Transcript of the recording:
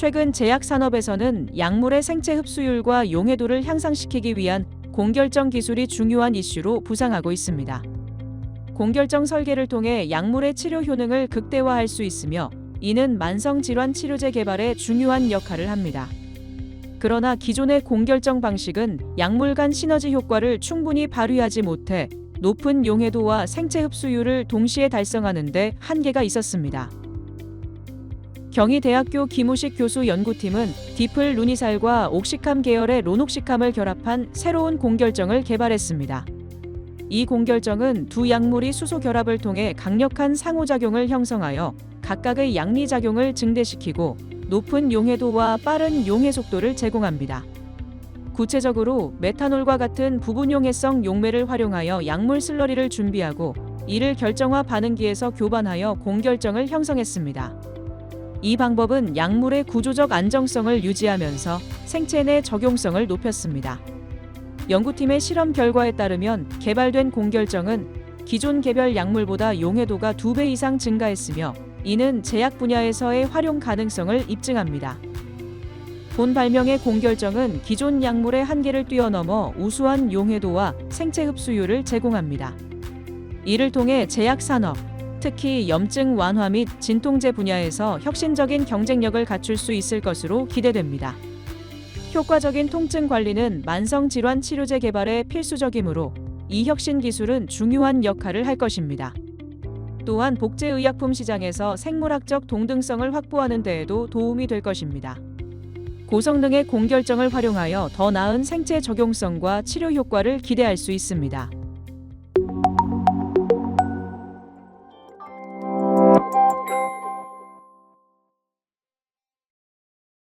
최근 제약 산업에서는 약물의 생체 흡수율과 용해도를 향상시키기 위한 공결정 기술이 중요한 이슈로 부상하고 있습니다. 공결정 설계를 통해 약물의 치료 효능을 극대화할 수 있으며 이는 만성 질환 치료제 개발에 중요한 역할을 합니다. 그러나 기존의 공결정 방식은 약물 간 시너지 효과를 충분히 발휘하지 못해 높은 용해도와 생체 흡수율을 동시에 달성하는 데 한계가 있었습니다. 경희대학교 김우식 교수 연구팀은 디플 루니살과 옥시캄 계열의 로녹시캄을 결합한 새로운 공결정을 개발했습니다. 이 공결정은 두 약물이 수소 결합을 통해 강력한 상호작용을 형성하여 각각의 양리작용을 증대시키고 높은 용해도와 빠른 용해 속도를 제공합니다. 구체적으로 메탄올과 같은 부분용해성 용매를 활용하여 약물 슬러리를 준비하고 이를 결정화 반응기에서 교반하여 공결정을 형성했습니다. 이 방법은 약물의 구조적 안정성을 유지하면서 생체 내 적용성을 높였습니다. 연구팀의 실험 결과에 따르면 개발된 공결정은 기존 개별 약물보다 용해도가 2배 이상 증가했으며 이는 제약 분야에서의 활용 가능성을 입증합니다. 본 발명의 공결정은 기존 약물의 한계를 뛰어넘어 우수한 용해도와 생체 흡수율을 제공합니다. 이를 통해 제약 산업, 특히 염증 완화 및 진통제 분야에서 혁신적인 경쟁력을 갖출 수 있을 것으로 기대됩니다. 효과적인 통증 관리는 만성 질환 치료제 개발에 필수적이므로 이 혁신 기술은 중요한 역할을 할 것입니다. 또한 복제의약품 시장에서 생물학적 동등성을 확보하는 데에도 도움이 될 것입니다. 고성능의 공결정을 활용하여 더 나은 생체 적용성과 치료 효과를 기대할 수 있습니다.